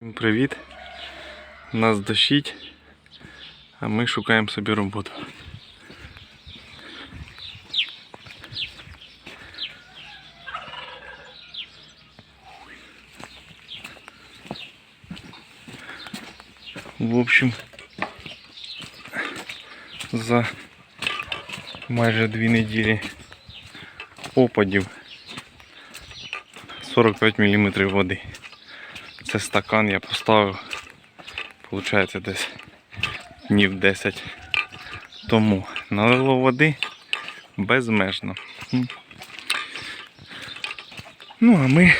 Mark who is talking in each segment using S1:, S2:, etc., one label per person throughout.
S1: Всім Привіт! Нас дощить, а ми шукаємо собі роботу. В общем, за майже дві неділі опадів 45 мм води. Це стакан я поставив, виходить, десь днів 10 тому. Налило води безмежно. Ну, а ми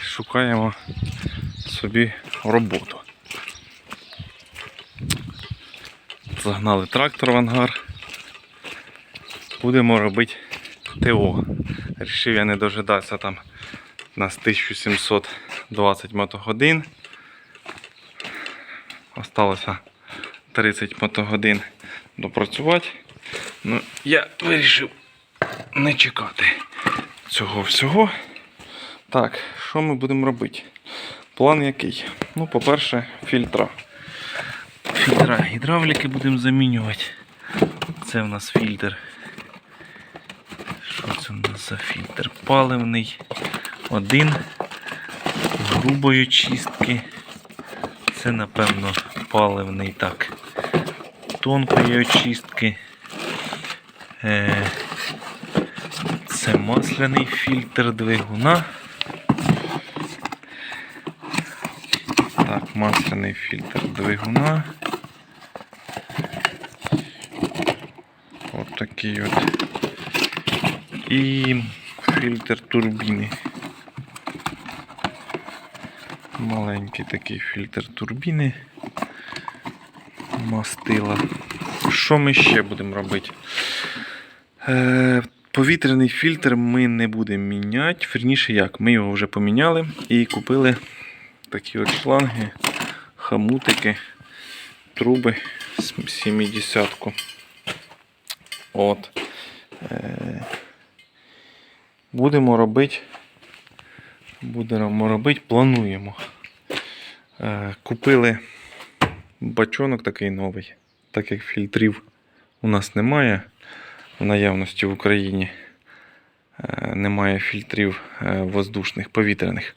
S1: шукаємо собі роботу. Загнали трактор в ангар. Будемо робити ТО. Рішив я не дожидатися там нас 1700 20 мотогодин. Осталося 30 мотогодин допрацювати. Ну, Я вирішив не чекати цього всього. Так, що ми будемо робити? План який? Ну, по-перше, фільтра. Фільтра гідравліки будемо замінювати. Це в нас фільтр. Що це в нас за фільтр? Паливний один грубої чистки. Це, напевно, паливний так. Тонкої очистки. Е, Це масляний фільтр двигуна. Так, масляний фільтр двигуна. От от. І фільтр турбіни. Маленький такий фільтр турбіни. Мастила. Що ми ще будемо робити? Е, повітряний фільтр ми не будемо міняти. Вірніше як, ми його вже поміняли і купили такі от шланги, хамутики, труби 70-ку. От. Е, будемо робити будемо робити, плануємо. Е, Купили бачонок такий новий, так як фільтрів у нас немає в наявності в Україні. Е, Немає фільтрів е, воздушних, повітряних.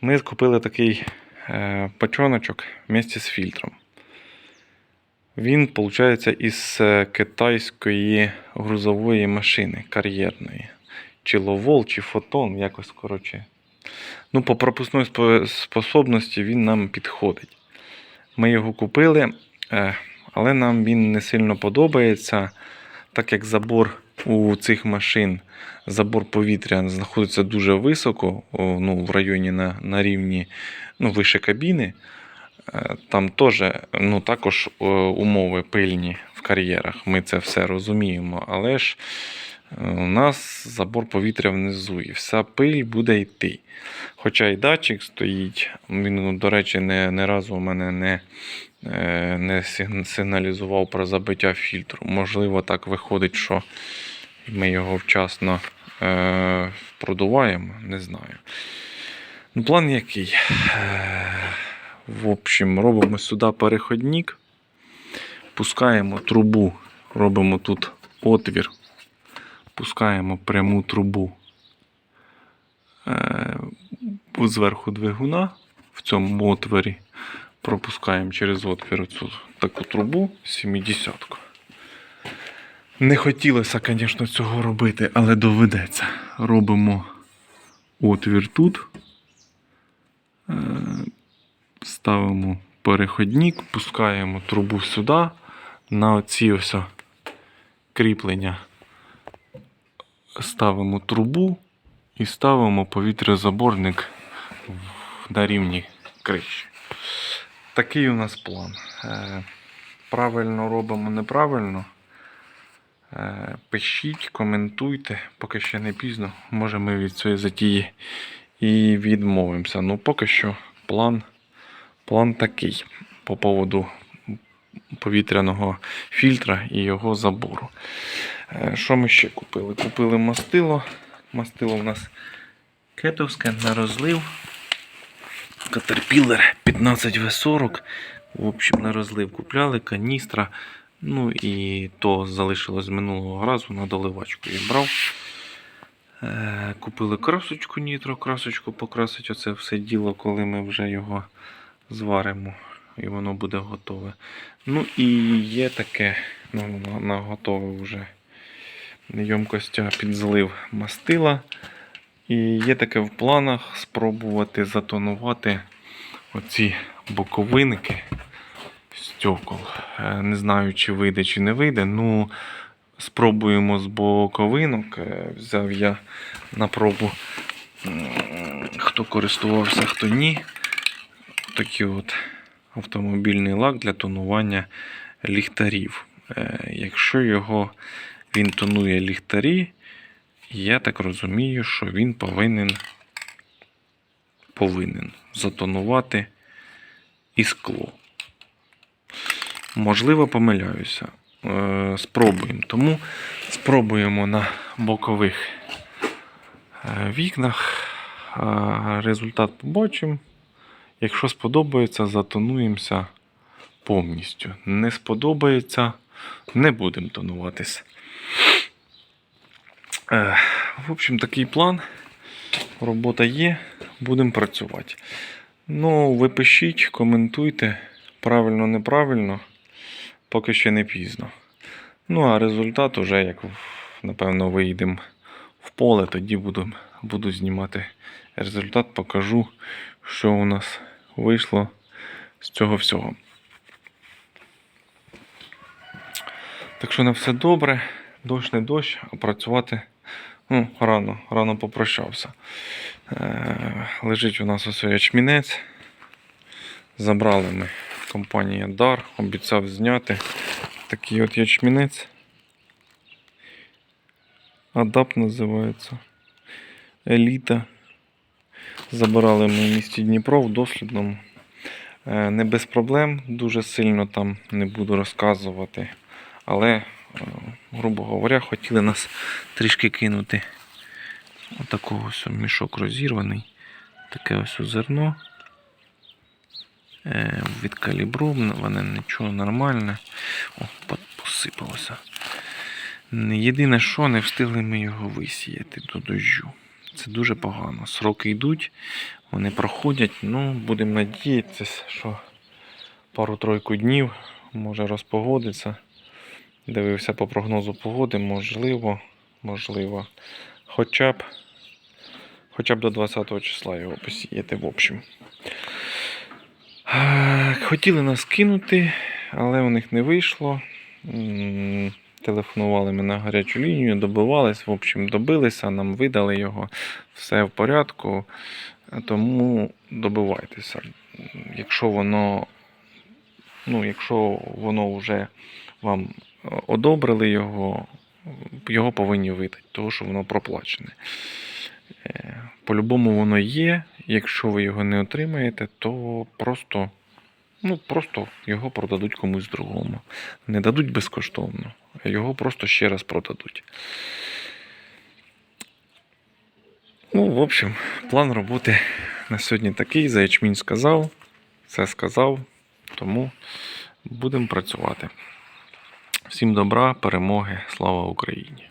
S1: Ми купили такий бачоночок вместе з фільтром. Він, виходить, із китайської грузової машини кар'єрної. Чи ловол, чи фотон, якось коротше. Ну, по пропускної способності він нам підходить. Ми його купили, е, але нам він не сильно подобається, так як забор у цих машин, забор повітря знаходиться дуже високо, ну, в районі на, на рівні ну, вище кабіни. Е, Там теж ну, також умови пильні в кар'єрах. Ми це все розуміємо. Але ж у нас забор повітря внизу, і вся пиль буде йти. Хоча і датчик стоїть, він, ну, до речі, не, не разу у мене не, е, не сигналізував про забиття фільтру. Можливо, так виходить, що ми його вчасно е, продуваємо, не знаю. Ну, план який? Е, В общем, робимо сюди переходник, пускаємо трубу, робимо тут отвір, пускаємо пряму трубу е, зверху двигуна в цьому отворі. Пропускаємо через отвір цю таку трубу 70-ку. Не хотілося, звісно, цього робити, але доведеться. Робимо отвір тут. Е, ставимо переходник, пускаємо трубу сюди, на оці ось кріплення ставимо трубу і ставимо повітрязаборник на рівні криші. Такий у нас план. Е, Правильно робимо, неправильно. Е, Пишіть, коментуйте, поки ще не пізно. Може ми від цієї затії і відмовимося. Ну, поки що план, план такий по поводу повітряного фільтра і його забору. Е, Що ми ще купили? Купили мастило. Мастило у нас кетовське на розлив. Caterpillar 15V40. В общем, на розлив купляли каністра. Ну і то залишилось з минулого разу на доливачку я брав. Е, Купили красочку, нітро, красочку покрасить оце все діло, коли ми вже його зваримо і воно буде готове. Ну і є таке, ну, на готове вже ємкостя під злив мастила. І є таке в планах спробувати затонувати оці боковинки стекол. Е, Не знаю, чи вийде, чи не вийде. Ну, спробуємо з боковинок. Е, Взяв я на пробу, хто користувався, хто ні. Такий от автомобільний лак для тонування ліхтарів. Е, Якщо його він тонує ліхтарі, я так розумію, що він повинен, повинен затонувати і скло. Можливо, помиляюся. Е, Спробуємо. Тому спробуємо на бокових е, вікнах. Е, Результат побачимо. Якщо сподобається, затонуємося повністю. Не сподобається, не будемо тонуватись. Е, В общем, такий план. Робота є, будемо працювати. Ну, ви пишіть, коментуйте. Правильно, неправильно, поки ще не пізно. Ну, а результат уже, як напевно, вийдемо в поле, тоді буду, буду знімати результат, покажу, що у нас вийшло з цього всього. Так що на все добре, дощ не дощ, а працювати ну, рано, рано попрощався. Е, лежить у нас ось ячмінець. Забрали ми компанія Дар, обіцяв зняти такий от ячмінець. Адап називається. Еліта. Забирали ми в місті Дніпро в дослідному. Е, Не без проблем, дуже сильно там не буду розказувати. Але, грубо говоря, хотіли нас трішки кинути. Отакого ось мішок розірваний. Таке ось зерно. Е, Відкаліброване, нічого нормальне. О, посипалося. Єдине, що не встигли ми його висіяти до дощу. Це дуже погано. Сроки йдуть, вони проходять. Ну, будемо надіятися, що пару-тройку днів може розпогодиться. Дивився по прогнозу погоди, можливо, можливо. Хоча б, хоча б до 20 числа його посіяти, в общем. Хотіли нас кинути, але у них не вийшло. Телефонували ми на гарячу лінію, добивались, в общем, добилися, нам видали його, все в порядку. Тому добивайтеся. Якщо воно, ну, якщо воно вже вам одобрили його, його повинні видати, тому що воно проплачене. Е, По-любому воно є. Якщо ви його не отримаєте, то просто, ну, просто його продадуть комусь другому. Не дадуть безкоштовно, а його просто ще раз продадуть. Ну, в общем, план роботи на сьогодні такий. За ячмінь сказав, все сказав, тому будемо працювати. Всім добра, перемоги, слава Україні!